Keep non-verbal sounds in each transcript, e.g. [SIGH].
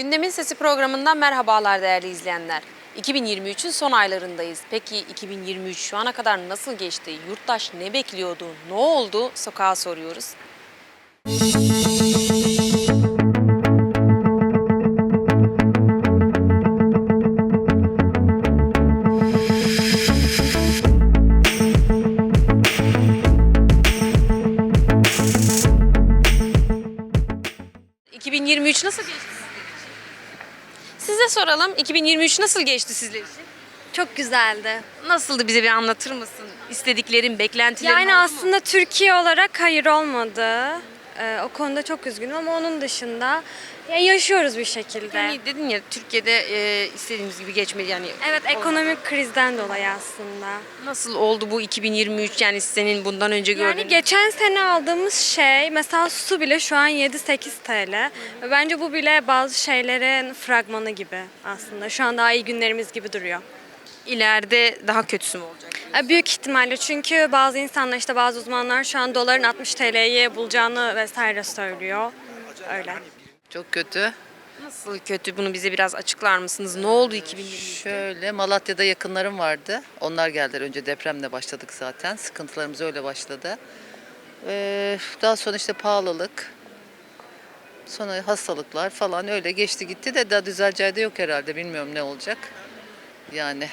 Gündemin Sesi programından merhabalar değerli izleyenler. 2023'ün son aylarındayız. Peki 2023 şu ana kadar nasıl geçti? Yurttaş ne bekliyordu? Ne oldu? Sokağa soruyoruz. ...2023 soralım. 2023 nasıl geçti sizler için? Çok güzeldi. Nasıldı bize bir anlatır mısın? İstediklerin, beklentilerin Yani oldu mu? aslında Türkiye olarak hayır olmadı. Ee, o konuda çok üzgünüm ama onun dışında ya yaşıyoruz bir şekilde. Yani dedin ya Türkiye'de e, istediğimiz gibi geçmedi yani. evet ekonomik krizden dolayı aslında. Nasıl oldu bu 2023 yani senin bundan önce gördüğün? Yani geçen sene aldığımız şey mesela su bile şu an 7-8 TL. Ve bence bu bile bazı şeylerin fragmanı gibi aslında. Şu an daha iyi günlerimiz gibi duruyor. ileride daha kötüsü mü olacak? E, Büyük ihtimalle çünkü bazı insanlar işte bazı uzmanlar şu an doların 60 TL'ye bulacağını vesaire söylüyor. Öyle. Çok kötü. Nasıl kötü bunu bize biraz açıklar mısınız? Ne oldu 2023? Şöyle Malatya'da yakınlarım vardı. Onlar geldiler önce depremle başladık zaten. Sıkıntılarımız öyle başladı. Ee, daha sonra işte pahalılık. Sonra hastalıklar falan öyle geçti gitti de daha düzeleceği de yok herhalde. Bilmiyorum ne olacak. Yani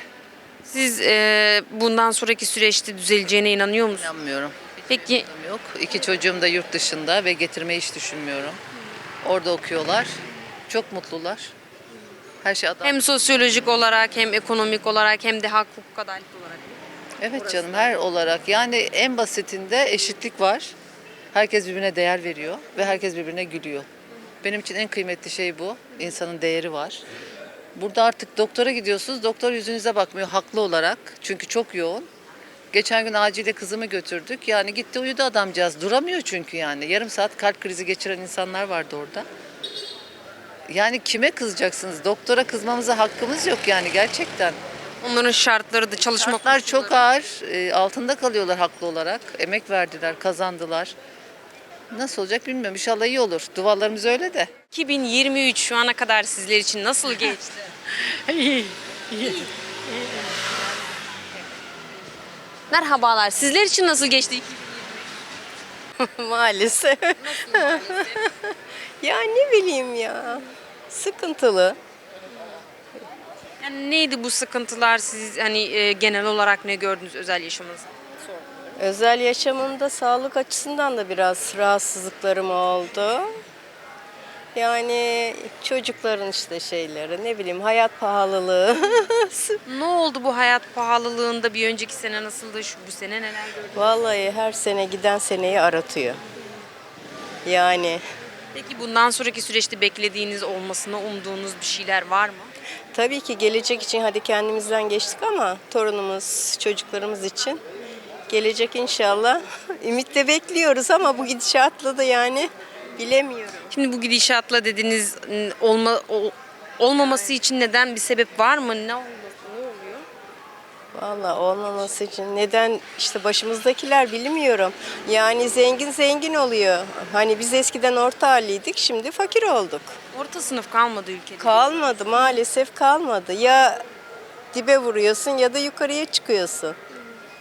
Siz e, bundan sonraki süreçte düzeleceğine inanıyor musunuz? inanmıyorum. Peki Yok. İki çocuğum da yurt dışında ve getirmeyi hiç düşünmüyorum. Orada okuyorlar. Çok mutlular. Her şey adam. hem sosyolojik olarak hem ekonomik olarak hem de hak hukuk adalet olarak. Evet canım her olarak yani en basitinde eşitlik var. Herkes birbirine değer veriyor ve herkes birbirine gülüyor. Benim için en kıymetli şey bu. İnsanın değeri var. Burada artık doktora gidiyorsunuz. Doktor yüzünüze bakmıyor haklı olarak. Çünkü çok yoğun. Geçen gün acile kızımı götürdük. Yani gitti uyudu adamcağız. Duramıyor çünkü yani. Yarım saat kalp krizi geçiren insanlar vardı orada. Yani kime kızacaksınız? Doktora kızmamıza hakkımız yok yani gerçekten. Onların şartları da çalışma Şartlar çok ağır. E, altında kalıyorlar haklı olarak. Emek verdiler, kazandılar. Nasıl olacak bilmiyorum. İnşallah iyi olur. Dualarımız öyle de. 2023 şu ana kadar sizler için nasıl geçti? [LAUGHS] Merhabalar. Sizler için nasıl geçti? [LAUGHS] maalesef. ya ne bileyim ya. Sıkıntılı. Yani neydi bu sıkıntılar siz hani e, genel olarak ne gördünüz özel yaşamınızda? Özel yaşamımda sağlık açısından da biraz rahatsızlıklarım oldu. Yani çocukların işte şeyleri, ne bileyim hayat pahalılığı. [LAUGHS] Ne oldu bu hayat pahalılığında bir önceki sene nasıldı? Şu bu sene neler gördünüz? Vallahi her sene giden seneyi aratıyor. Yani Peki bundan sonraki süreçte beklediğiniz olmasını umduğunuz bir şeyler var mı? tabii ki gelecek için hadi kendimizden geçtik ama torunumuz, çocuklarımız için gelecek inşallah. [LAUGHS] Ümitle bekliyoruz ama bu gidişatla da yani bilemiyorum. Şimdi bu gidişatla dediğiniz n- olma ol- olmaması için neden bir sebep var mı? Ne olması ne oluyor? Vallahi olmaması için neden işte başımızdakiler bilmiyorum. Yani zengin zengin oluyor. Hani biz eskiden orta haliydik şimdi fakir olduk. Orta sınıf kalmadı ülkede. Kalmadı maalesef kalmadı. Ya dibe vuruyorsun ya da yukarıya çıkıyorsun.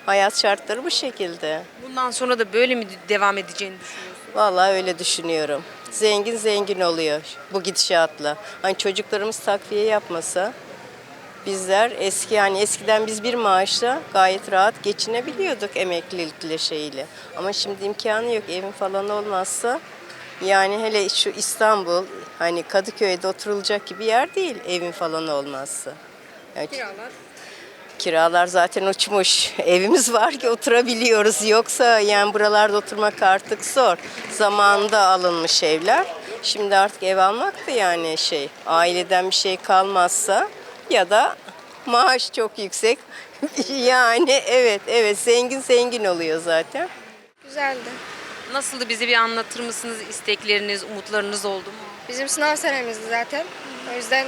Hayat şartları bu şekilde. Bundan sonra da böyle mi devam edeceğini düşünüyorsunuz? Vallahi öyle düşünüyorum. Zengin zengin oluyor bu gidişatla. Hani çocuklarımız takviye yapmasa bizler eski yani eskiden biz bir maaşla gayet rahat geçinebiliyorduk emeklilikle şeyle. Ama şimdi imkanı yok evin falan olmazsa yani hele şu İstanbul hani Kadıköy'de oturulacak gibi yer değil evin falan olmazsa. Yani Kiralar zaten uçmuş. [LAUGHS] Evimiz var ki oturabiliyoruz. Yoksa yani buralarda oturmak artık zor. Zamanında alınmış evler. Şimdi artık ev almak da yani şey aileden bir şey kalmazsa ya da maaş çok yüksek. [LAUGHS] yani evet evet zengin zengin oluyor zaten. Güzeldi. Nasıldı bize bir anlatır mısınız? İstekleriniz, umutlarınız oldu mu? Bizim sınav senemizdi zaten. O yüzden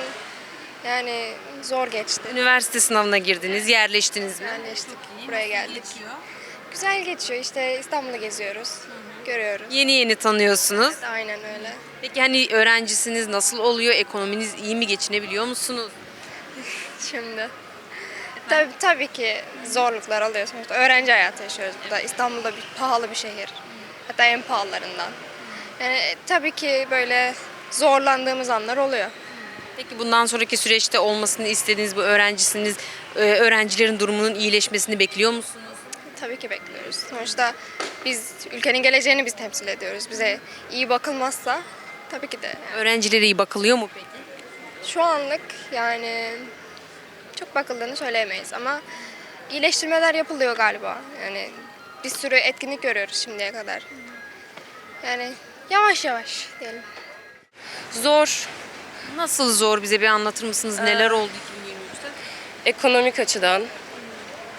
yani zor geçti. Üniversite sınavına girdiniz, yerleştiniz mi? Yerleştik, buraya geldik. Güzel geçiyor işte İstanbul'u geziyoruz. görüyoruz. Yeni yeni tanıyorsunuz. Aynen öyle. Peki hani öğrencisiniz nasıl oluyor? Ekonominiz iyi mi? Geçinebiliyor musunuz? [LAUGHS] Şimdi. Tabii, tabii ki zorluklar alıyor sonuçta. Öğrenci hayatı yaşıyoruz burada. İstanbul'da bir pahalı bir şehir. Hatta en pahalılarından. Yani tabii ki böyle zorlandığımız anlar oluyor. Peki bundan sonraki süreçte olmasını istediğiniz bu öğrencisiniz, e, öğrencilerin durumunun iyileşmesini bekliyor musunuz? Tabii ki bekliyoruz. Sonuçta biz ülkenin geleceğini biz temsil ediyoruz. Bize iyi bakılmazsa tabii ki de. yani. Öğrencilere iyi bakılıyor mu peki? Şu anlık yani çok bakıldığını söyleyemeyiz ama iyileştirmeler yapılıyor galiba. Yani bir sürü etkinlik görüyoruz şimdiye kadar. Yani yavaş yavaş diyelim. Zor. Nasıl zor bize bir anlatır mısınız? Neler oldu 2023'te? Ekonomik açıdan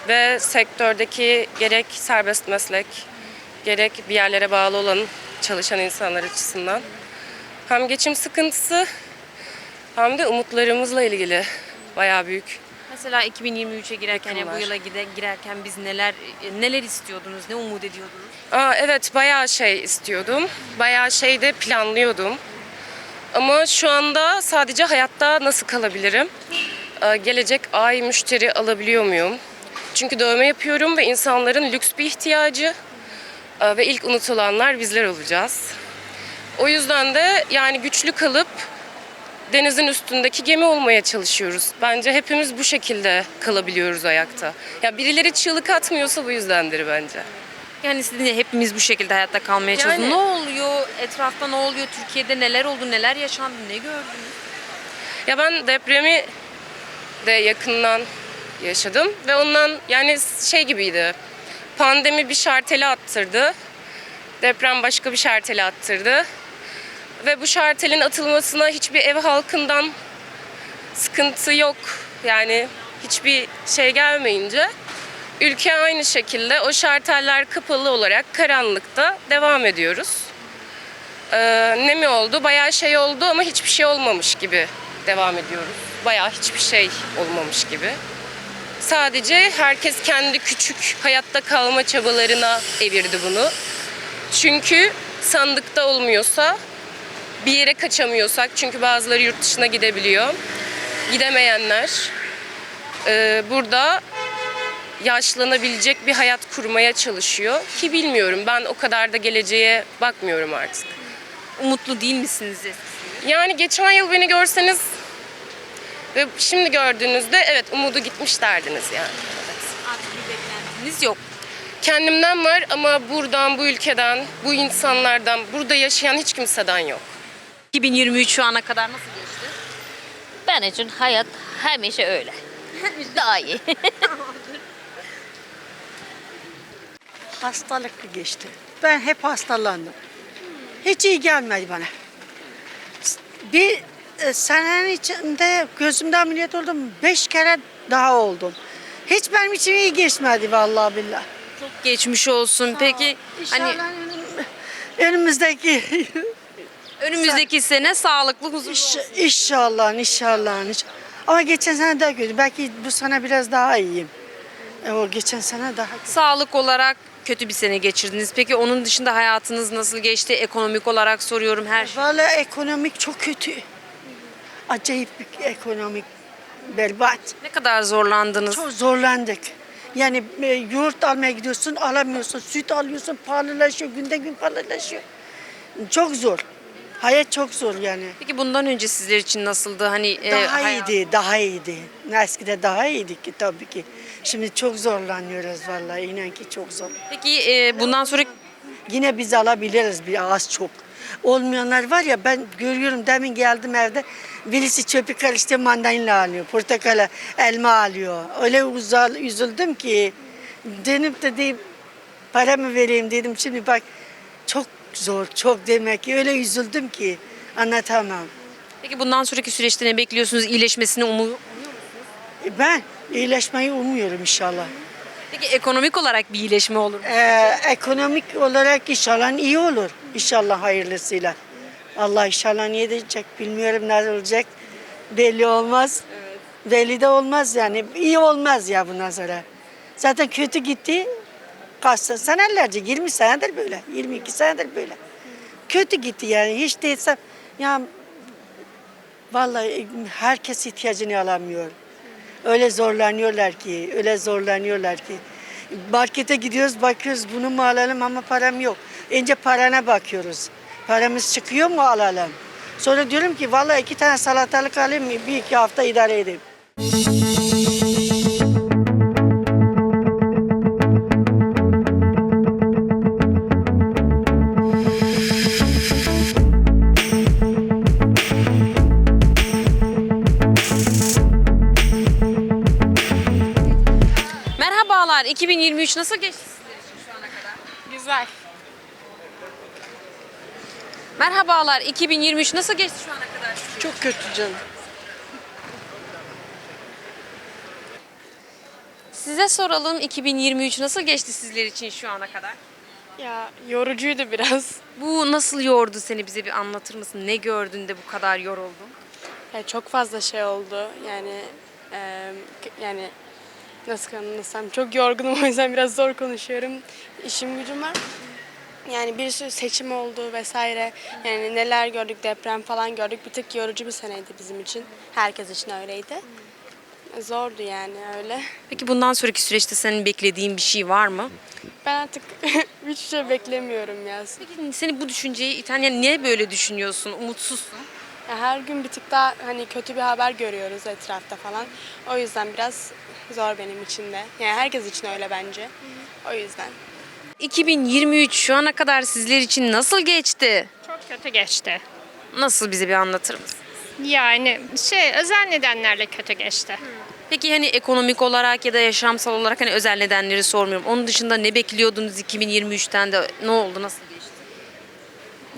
ve sektördeki gerek serbest meslek, gerek bir yerlere bağlı olan çalışan insanlar açısından hem geçim sıkıntısı hem de umutlarımızla ilgili bayağı büyük. Mesela 2023'e girerken ya bu yıla gide, girerken biz neler neler istiyordunuz? Ne umut ediyordunuz? Aa, evet bayağı şey istiyordum. Bayağı şey de planlıyordum. Ama şu anda sadece hayatta nasıl kalabilirim? Ee, gelecek ay müşteri alabiliyor muyum? Çünkü dövme yapıyorum ve insanların lüks bir ihtiyacı Ee, ve ilk unutulanlar bizler olacağız. O yüzden de yani güçlü kalıp denizin üstündeki gemi olmaya çalışıyoruz. Bence hepimiz bu şekilde kalabiliyoruz ayakta. Ya birileri çığlık atmıyorsa bu yüzdendir bence. Yani sizin de hepimiz bu şekilde hayatta kalmaya çalışıyoruz. Yani- Ne oluyor? Etrafta ne oluyor? Türkiye'de neler oldu? Neler yaşandı? Ne gördünüz? Ya ben depremi de yakından yaşadım ve ondan yani şey gibiydi. Pandemi bir şarteli attırdı. Deprem başka bir şarteli attırdı. Ve bu şartelin atılmasına hiçbir ev halkından sıkıntı yok. Yani hiçbir şey gelmeyince ülke aynı şekilde o şarteller kapalı olarak karanlıkta devam ediyoruz. Ee, ne mi oldu? Bayağı şey oldu ama hiçbir şey olmamış gibi devam ediyoruz. Bayağı hiçbir şey olmamış gibi. Sadece herkes kendi küçük hayatta kalma çabalarına evirdi bunu. Çünkü sandıkta olmuyorsa bir yere kaçamıyorsak çünkü bazıları yurt dışına gidebiliyor. Gidemeyenler e, burada yaşlanabilecek bir hayat kurmaya çalışıyor ki bilmiyorum ben o kadar da geleceğe bakmıyorum artık. Umutlu değil misiniz? Yani geçen yıl beni görseniz ve şimdi gördüğünüzde evet umudu gitmiş derdiniz yani. Artık bir beklentiniz yok. Kendimden var ama buradan, bu ülkeden, bu insanlardan, burada yaşayan hiç kimseden yok. 2023 şu ana kadar nasıl geçti? Ben için hayat hemşe öyle. Daha iyi. [LAUGHS] Hastalıklı geçti. Ben hep hastalandım. Hiç iyi gelmedi bana. Bir e, senenin içinde gözümde ameliyat oldum. Beş kere daha oldum. Hiç benim için iyi geçmedi vallahi billahi. Çok geçmiş olsun. Peki hani İnşallah önüm- önümüzdeki önümüzdeki sene sağlıklı huzurlu iş, olsun. inşallah inşallah inşallah. Ama geçen sene daha kötü. Belki bu sene biraz daha iyiyim. E, o geçen sene daha kötü. Sağlık olarak kötü bir sene geçirdiniz. Peki onun dışında hayatınız nasıl geçti? Ekonomik olarak soruyorum her şey. Vallahi ekonomik çok kötü. Acayip bir ekonomik berbat. Ne kadar zorlandınız? Çok zorlandık. Yani e, yoğurt almaya gidiyorsun alamıyorsun. Süt alıyorsun pahalılaşıyor. Günde gün pahalılaşıyor. Çok zor. Hayat çok zor yani. Peki bundan önce sizler için nasıldı? Hani e, Daha hayat- iyiydi, daha iyiydi. Eskide daha iyiydik ki tabii ki. Şimdi çok zorlanıyoruz vallahi inan ki çok zor. Peki e, bundan sonra Yine biz alabiliriz bir az çok. Olmayanlar var ya ben görüyorum demin geldim evde birisi çöpü karıştı mandalina alıyor, portakala elma alıyor. Öyle uzal, üzüldüm ki dönüp de deyip para mı vereyim dedim şimdi bak çok zor çok demek ki öyle üzüldüm ki anlatamam. peki bundan sonraki süreçte ne bekliyorsunuz? İyileşmesini umu E, Ben iyileşmeyi umuyorum inşallah. Peki ekonomik olarak bir iyileşme olur mu? Ee, ekonomik olarak inşallah iyi olur. İnşallah hayırlısıyla. Allah inşallah niye edecek bilmiyorum ne olacak. Belli olmaz. Belli de olmaz yani. İyi olmaz ya bundan sonra. Zaten kötü gitti. Kaç sene- senelerce 20 senedir böyle. 22 senedir böyle. Kötü gitti yani hiç değilse ya vallahi herkes ihtiyacını alamıyor. Öyle zorlanıyorlar ki, öyle zorlanıyorlar ki. Markete gidiyoruz bakıyoruz bunu mu alalım ama param yok. Önce parana bakıyoruz. Paramız çıkıyor mu alalım. Sonra diyorum ki vallahi iki tane salatalık alayım bir iki hafta idare edeyim. 2023 nasıl geçti sizler için şu ana kadar? Güzel. Merhabalar. 2023 nasıl geçti şu ana kadar? Çok kötü canım. Size soralım 2023 nasıl geçti sizler için şu ana kadar? Ya yorucuydu biraz. Bu nasıl yordu seni bize bir anlatır mısın? Ne gördün de bu kadar yoruldun? Ya çok fazla şey oldu. Yani k- yani nasıl anlatsam çok yorgunum [LAUGHS] o yüzden biraz zor konuşuyorum. İşim gücüm var. Yani bir sürü seçim oldu vesaire. Yani neler gördük, deprem falan gördük. Bir tık yorucu bir seneydi bizim için. Herkes için öyleydi. Zordu yani öyle. Peki bundan sonraki süreçte senin beklediğin bir şey var mı? Ben artık [LAUGHS] hiçbir şey beklemiyorum ya. Peki seni bu düşünceyi iten yani niye böyle düşünüyorsun? Umutsuzsun. Ya Her gün bir tık daha hani kötü bir haber görüyoruz etrafta falan. O yüzden biraz zor benim için de. Yani herkes için öyle bence. O yüzden. 2023 şu ana kadar sizler için nasıl geçti? Çok kötü geçti. Nasıl bize bir anlatır mısın? Yani şey özel nedenlerle kötü geçti. Peki hani ekonomik olarak ya da yaşamsal olarak hani özel nedenleri sormuyorum. Onun dışında ne bekliyordunuz 2023'ten de ne oldu nasıl geçti?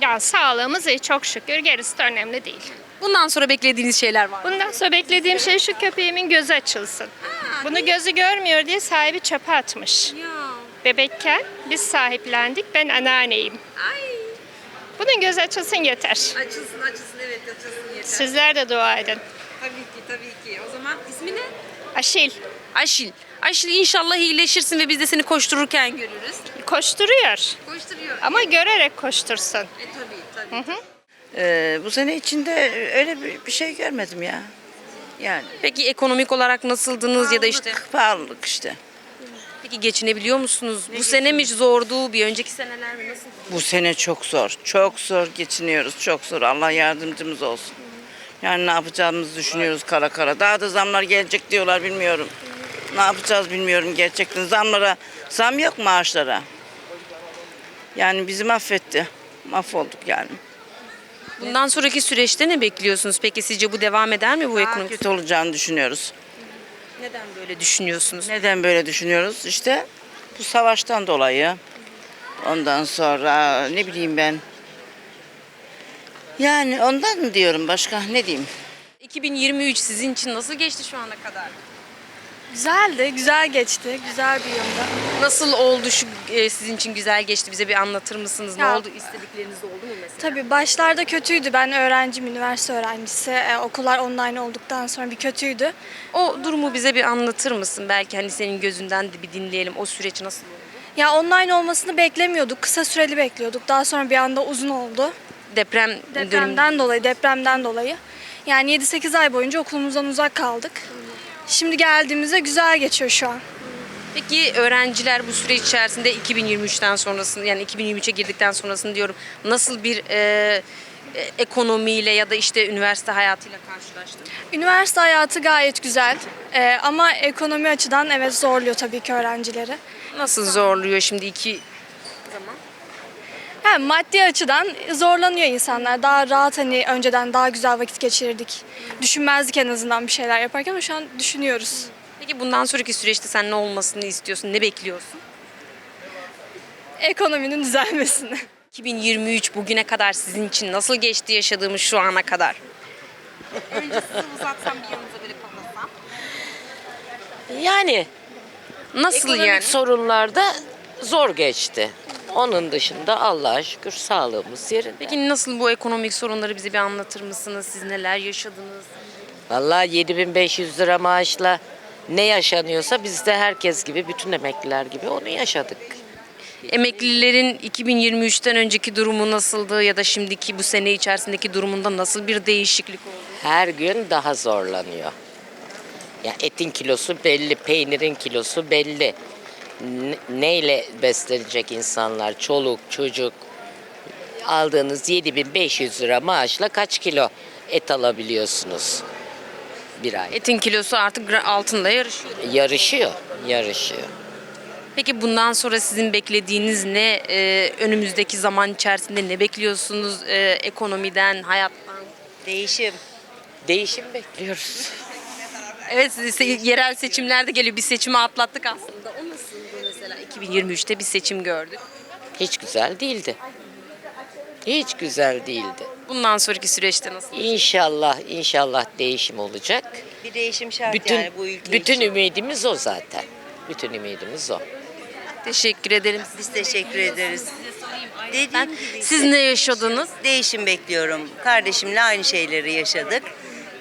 Ya sağlığımız iyi çok şükür. Gerisi de önemli değil. Bundan sonra beklediğiniz şeyler var mı? Bundan sonra beklediğim şey şu köpeğimin gözü açılsın. Bunu gözü görmüyor diye sahibi çöpe atmış. Bebekken biz sahiplendik. Ben anneanneyim. Bunun gözü açılsın yeter. Açılsın açılsın evet açılsın yeter. Sizler de dua edin. Tabii ki tabii ki. O zaman ismi ne? Aşil Aşil. Aşil inşallah iyileşirsin ve biz de seni koştururken görürüz. koşturuyor. Koşturuyor. Ama görerek koştursun. E tabii tabii. Ee, bu sene içinde öyle bir, bir şey görmedim ya. Yani Peki ekonomik olarak nasıldınız ya da işte pahalılık işte. peki geçinebiliyor musunuz? Bu sene mi zordu? Bir önceki seneler mi nasıl? Bu sene çok zor. Çok zor geçiniyoruz. Çok zor. Allah yardımcımız olsun. Yani ne yapacağımızı düşünüyoruz kara kara. Daha da zamlar gelecek diyorlar bilmiyorum. Ne yapacağız bilmiyorum gerçekten. Zamlara zam yok maaşlara. Yani bizi mahvetti. Mahvolduk yani. Bundan sonraki süreçte ne bekliyorsunuz? Peki sizce bu devam eder mi bu Daha ekonomik? kötü olacağını düşünüyoruz. Neden böyle düşünüyorsunuz? Neden böyle düşünüyoruz? İşte bu savaştan dolayı. Ondan sonra ne bileyim ben. Yani ondan mı diyorum başka ne diyeyim? 2023 sizin için nasıl geçti şu ana kadar? Güzeldi, güzel geçti. Güzel bir yılda. Nasıl oldu şu e, sizin için güzel geçti? Bize bir anlatır mısınız? Ne Ya- oldu? İstedikleriniz oldu mu mesela? Tabii başlarda kötüydü. Ben öğrenciyim, üniversite öğrencisi. E, okullar online olduktan sonra bir kötüydü. O durumu bize bir anlatır mısın? Belki hani senin gözünden de bir dinleyelim. O süreç nasıl oldu? Ya online olmasını beklemiyorduk. Kısa süreli bekliyorduk. Daha sonra bir anda uzun oldu. Deprem dönemi. Depremden dolayı, depremden dolayı. Yani 7-8 ay boyunca okulumuzdan uzak kaldık. Şimdi geldiğimizde güzel geçiyor şu an. Peki öğrenciler bu süreç içerisinde 2023'ten sonrasını yani 2023'e girdikten sonrasını diyorum nasıl bir e, e, ekonomiyle ya da işte üniversite hayatıyla karşılaştın? Üniversite hayatı gayet güzel. E, ama ekonomi açıdan evet zorluyor tabii ki öğrencileri. Nasıl zorluyor şimdi iki? Yani maddi açıdan zorlanıyor insanlar. Daha rahat hani önceden daha güzel vakit geçirirdik. Düşünmezdik en azından bir şeyler yaparken ama şu an düşünüyoruz. Peki bundan sonraki süreçte sen ne olmasını istiyorsun? Ne bekliyorsun? Ekonominin düzelmesini. 2023 bugüne kadar sizin için nasıl geçti yaşadığımız şu ana kadar? Önce sizi uzatsam bir yanınıza böyle kapatsam. Yani Nasıl ekonomik yani? sorunlarda zor geçti. Onun dışında Allah'a şükür sağlığımız yerinde. Peki nasıl bu ekonomik sorunları bize bir anlatır mısınız? Siz neler yaşadınız? Vallahi 7500 lira maaşla ne yaşanıyorsa biz de herkes gibi, bütün emekliler gibi onu yaşadık. Emeklilerin 2023'ten önceki durumu nasıldı ya da şimdiki bu sene içerisindeki durumunda nasıl bir değişiklik oldu? Her gün daha zorlanıyor. Ya etin kilosu belli, peynirin kilosu belli. Ne- neyle beslenecek insanlar? Çoluk, çocuk. Aldığınız 7500 lira maaşla kaç kilo et alabiliyorsunuz? Bir ay. Etin kilosu artık altında yarışıyor. Yarışıyor, yarışıyor. Peki bundan sonra sizin beklediğiniz ne? Ee, önümüzdeki zaman içerisinde ne bekliyorsunuz ee, ekonomiden, hayattan? Değişim. Değişim bekliyoruz. Evet se- yerel seçimlerde geliyor. Bir seçimi atlattık aslında. O nasıldı mesela? 2023'te bir seçim gördük. Hiç güzel değildi. Hiç güzel değildi. Bundan sonraki süreçte nasıl? İnşallah, inşallah değişim olacak. Bir değişim şart Bütün yani bu ülke bütün için. ümidimiz o zaten. Bütün ümidimiz o. Teşekkür ederim. Biz teşekkür ederiz. Dediğim Ben- gibi Siz ne yaşadınız? değişim bekliyorum. Kardeşimle aynı şeyleri yaşadık.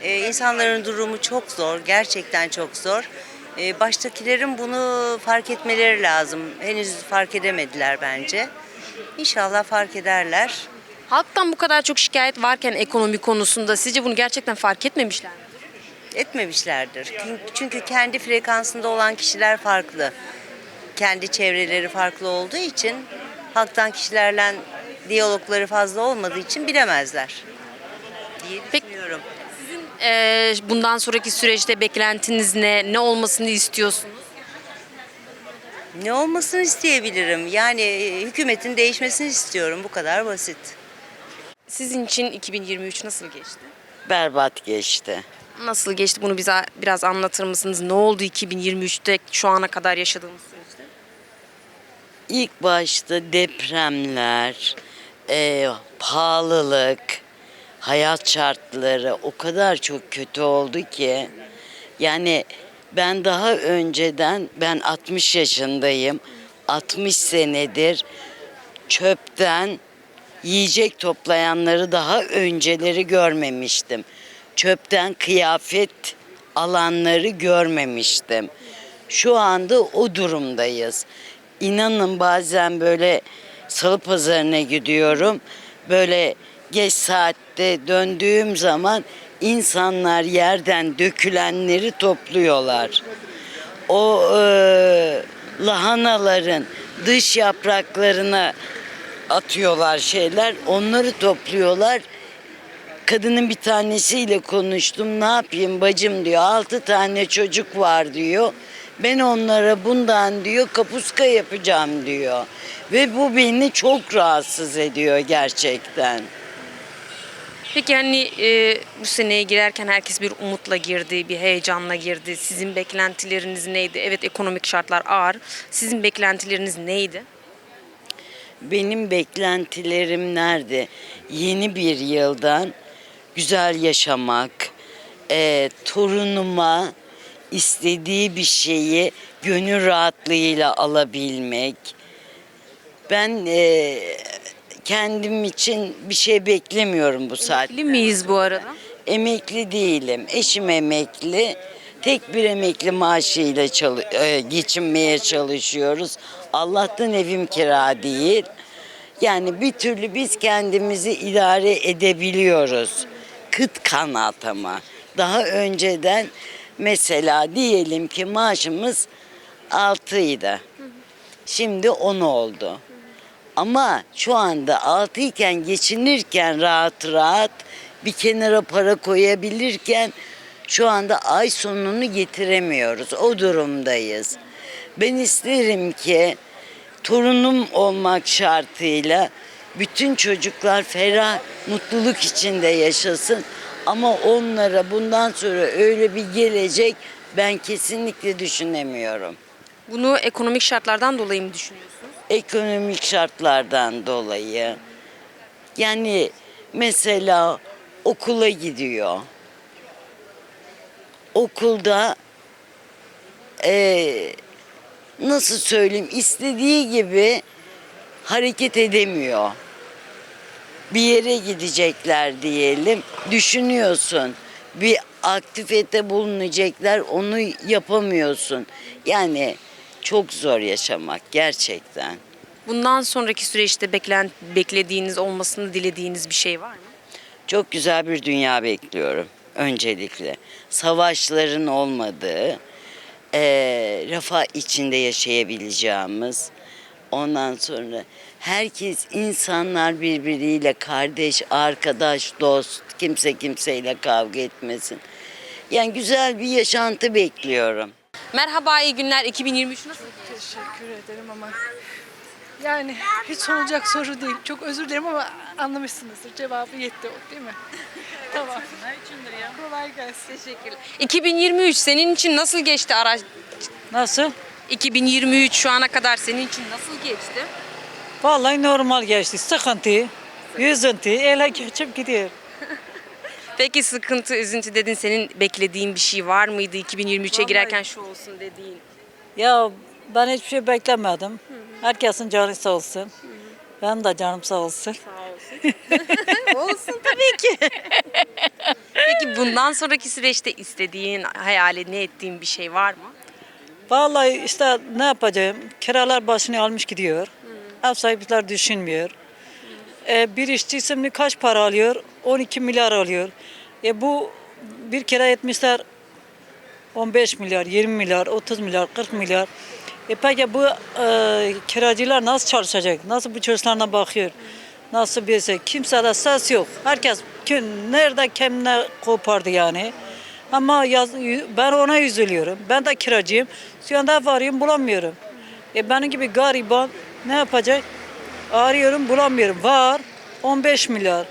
Ee, insanların durumu çok zor, gerçekten çok zor. Ee, baştakilerin bunu fark etmeleri lazım. Henüz fark edemediler bence. İnşallah fark ederler. Halktan bu kadar çok şikayet varken ekonomi konusunda sizce bunu gerçekten fark etmemişler mi? Etmemişlerdir. Çünkü kendi frekansında olan kişiler farklı. Kendi çevreleri farklı olduğu için halktan kişilerle diyalogları fazla olmadığı için bilemezler diye Peki- Ee, bundan sonraki süreçte beklentiniz ne? Ne olmasını istiyorsunuz? Ne olmasını isteyebilirim? Yani e, hükümetin değişmesini istiyorum. Bu kadar basit. Sizin için 2023 nasıl geçti? Berbat geçti. Nasıl geçti bunu bize biraz anlatır mısınız? Ne oldu 2023'te şu ana kadar yaşadığımız süreçte? İlk başta depremler, e, pahalılık, hayat şartları o kadar çok kötü oldu ki. Yani ben daha önceden, ben 60 yaşındayım, 60 senedir çöpten yiyecek toplayanları daha önceleri görmemiştim. Çöpten kıyafet alanları görmemiştim. Şu anda o durumdayız. İnanın bazen böyle salı pazarına gidiyorum. Böyle geç saatte döndüğüm zaman insanlar yerden dökülenleri topluyorlar. O e, lahanaların dış yapraklarına atıyorlar şeyler. Onları topluyorlar. Kadının bir tanesiyle konuştum. Ne yapayım bacım diyor. Altı tane çocuk var diyor. Ben onlara bundan diyor kapuska yapacağım diyor. Ve bu beni çok rahatsız ediyor gerçekten. Peki hani e, bu seneye girerken herkes bir umutla girdi, bir heyecanla girdi. Sizin beklentileriniz neydi? Evet ekonomik şartlar ağır. Sizin beklentileriniz neydi? Benim beklentilerim nerede? Yeni bir yıldan güzel yaşamak, eee, torunuma istediği bir şeyi gönül rahatlığıyla alabilmek. Ben eee, kendim için bir şey beklemiyorum bu saatte. Emekli miyiz bu arada? Emekli değilim. Eşim emekli. Tek bir emekli maaşıyla çalı- e, geçinmeye çalışıyoruz. Allah'tan evim kira değil. Yani bir türlü biz kendimizi idare edebiliyoruz. Kıt kanaat ama. Daha önceden mesela diyelim ki maaşımız 6'ydı. Şimdi 10 oldu. Ama şu anda altı iken geçinirken rahat rahat bir kenara para koyabilirken şu anda ay sonunu getiremiyoruz. O durumdayız. Ben isterim ki torunum olmak şartıyla bütün çocuklar ferah, mutluluk içinde yaşasın. Ama onlara bundan sonra öyle bir gelecek ben kesinlikle düşünemiyorum. Bunu ekonomik şartlardan dolayı mı düşünüyorsunuz? Ekonomik şartlardan dolayı. Yani mesela okula gidiyor. Okulda eee, nasıl söyleyeyim istediği gibi hareket edemiyor. Bir yere gidecekler diyelim. Düşünüyorsun. Bir aktivite bulunacaklar onu yapamıyorsun. Yani çok zor yaşamak gerçekten. Bundan sonraki süreçte beklen, beklediğiniz, olmasını dilediğiniz bir şey var mı? Çok güzel bir dünya bekliyorum öncelikle. Savaşların olmadığı, eee refah içinde yaşayabileceğimiz. Ondan sonra herkes insanlar birbiriyle kardeş, arkadaş, dost, kimse kimseyle kavga etmesin. Yani güzel bir yaşantı bekliyorum. Merhaba, iyi günler. 2023 nasıl? Teşekkür ederim ama yani hiç sorulacak soru değil. Çok özür dilerim ama anlamışsınızdır. Cevabı yetti o değil mi? tamam. Kolay gelsin. Teşekkürler. 2023 senin için nasıl geçti araç? Nasıl? 2023 şu ana kadar senin için nasıl geçti? Vallahi normal geçti. Sıkıntı, üzüntü, ele geçip gidiyor. Peki sıkıntı, üzüntü dedin. Senin beklediğin bir şey var mıydı 2023'e Vallahi- girerken şu olsun dediğin? Ya ben hiçbir şey beklemedim. Herkesin canı sağ olsun. Ben de canım sağ olsun. [LAUGHS] olsun tabii ki. Peki bundan sonraki süreçte istediğin, hayali ne ettiğin bir şey var mı? Vallahi işte ne yapacağım? Kiralar başını almış gidiyor. Ev sahipler düşünmüyor. Ee, bir işçi şimdi kaç para alıyor? 12 milyar alıyor. E bu bir kira etmişler 15 milyar, 20 milyar, 30 milyar, 40 milyar. E peki bu e, kiracılar nasıl çalışacak? Nasıl bu çocuklarına bakıyor? Nasıl bir şey? Kimsede ses yok. Herkes kim, nerede kimle kopardı yani. Ama yaz, ben ona üzülüyorum. Ben de kiracıyım. Şu anda ev arıyorum bulamıyorum. E benim gibi gariban ne yapacak? Arıyorum bulamıyorum. Var 15 milyar.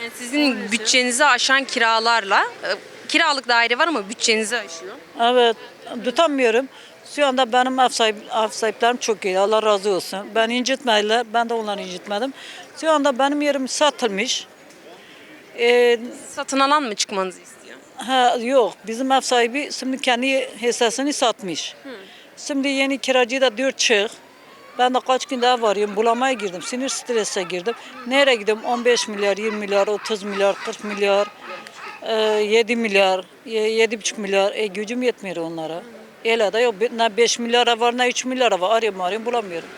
Yani sizin bütçenizi aşan kiralarla, e, kiralık daire var ama bütçenizi aşıyor. Evet tutamıyorum. Şu anda benim ev, sahip, ev sahiplerim çok iyi. Allah razı olsun. Ben incitmediler. Ben de onları incitmedim. Şu anda benim yerim satılmış. Ee, Satın alan mı çıkmanızı istiyor? ha, yok bizim ev sahibi şimdi kendi hissesini satmış. Şimdi yeni kiracı da diyor çık. Ben de kaç günde ev arıyorum bulamaya girdim. Sinir strese girdim. Nereye gidiyorum? 15 milyar, 20 milyar, 30 milyar, 40 milyar, e, 7 milyar, 7,5 milyar. E, gücüm yetmiyor onlara. Öyle de yok. Ne 5 milyara var ne 3 milyara var. Arıyorum arıyorum bulamıyorum.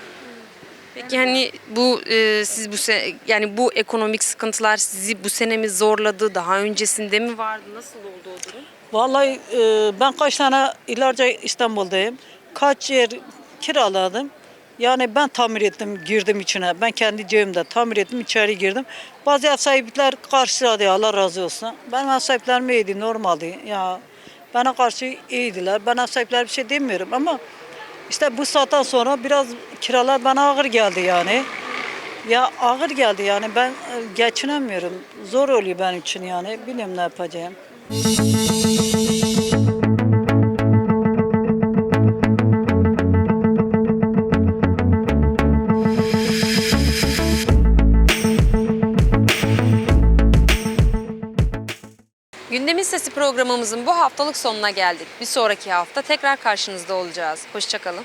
Peki hani bu e, siz bu se- yani bu ekonomik sıkıntılar sizi bu sene mi zorladı? Daha öncesinde mi vardı? Nasıl oldu o durum? Vallahi e, ben kaç tane ilerce İstanbul'dayım. Kaç yer kiraladım. Yani ben tamir ettim, girdim içine. Ben kendi cebimde tamir ettim, içeri girdim. Bazı ev sahipler karşıladı, Allah razı olsun. Benim ev sahiplerim iyiydi, normaldi. Ya bana karşı iyiydiler. Ben ev sahipler bir şey demiyorum ama işte bu saatten sonra biraz kiralar bana ağır geldi yani. Ya ağır geldi yani ben e, geçinemiyorum. Zor oluyor benim için yani. Bilmiyorum ne yapacağım. Programımızın bu haftalık sonuna geldik. Bir sonraki hafta tekrar karşınızda olacağız. Hoşçakalın.